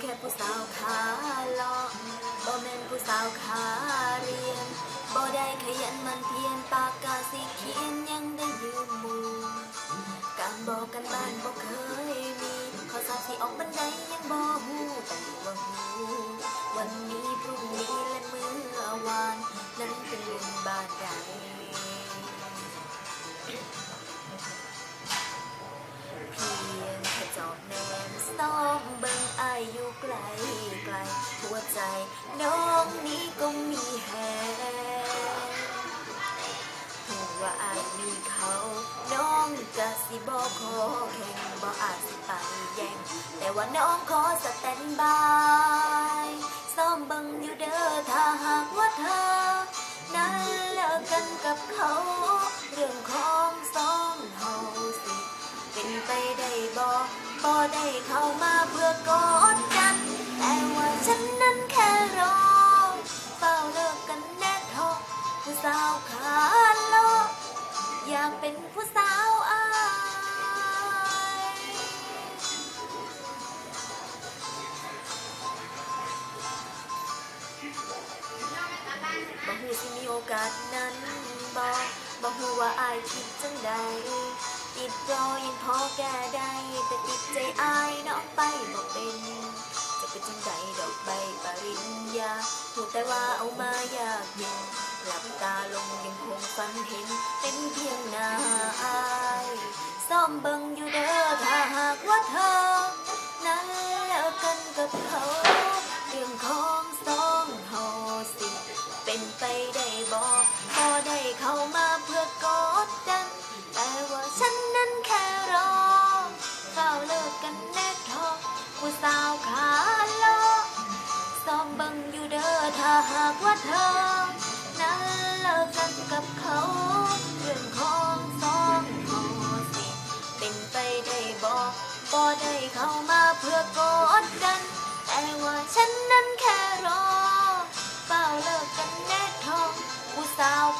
แค่ผู้สาวขาเลาะบ่แม่นผู้สาวขาเรียนบ่ได้ขยันมันเพียรปากกาสีเขียนยังได้ยืมหมูการบอกกันบ้านบ่เคยมีข้อสอบที่ออกบันไดยังบ่ฮู้แต่ว่าฮู้วันนี้พรุ่งนี้และเมื่อวานนั้นเป็นเรื่องบ้านใดเพียงแค่จอบแนมซ้อมเบิ่ง อยอยู่ไกลไกลหัวใจน้องนี้ก็มีแฮหัวาอายมีเขาน้องกะสิบอกขอแข่งบ่อาจสิไปแย่งแต่ว่าน้องขอสแตนบายซ้อมบิ่งอยู่เด้อถ้าหากว่าเธอ นั้นเลิกกันกับเขา เรื่องของสองเฮาสิ เป็นไปได้บ่บ่ได้เข้ามาเพื่อก่อ บ่ฮู้สิมีโอกาสนั้นบ่บ่ฮู้ว่าอายคิดจังใดติดรอยังพอแก้ได้ แต่ติดใจอายนองไปบ่เป็น จะเป็นจังใดดอกใบปริญญาหูแต่ว่าเอามายากเย็นหลับตาลงยังคงฝันเห็นเป็นเพียงนาอายซ่อมเบิ่งอยู่เด้อถ้าหากว่าเธอ นั้นเลิกกันกับเขา ได้บอกพอได้เข้ามาเพื่อกอดกัน แต่ว่าฉันนั้นแค่รอเฝ้าเลิกกันแน่ทองผู้สาวขาโลกซ้อมบังอยู่เด้อถ้าหากว่าเธอ นั้นเลิกกันกับเขา ผู้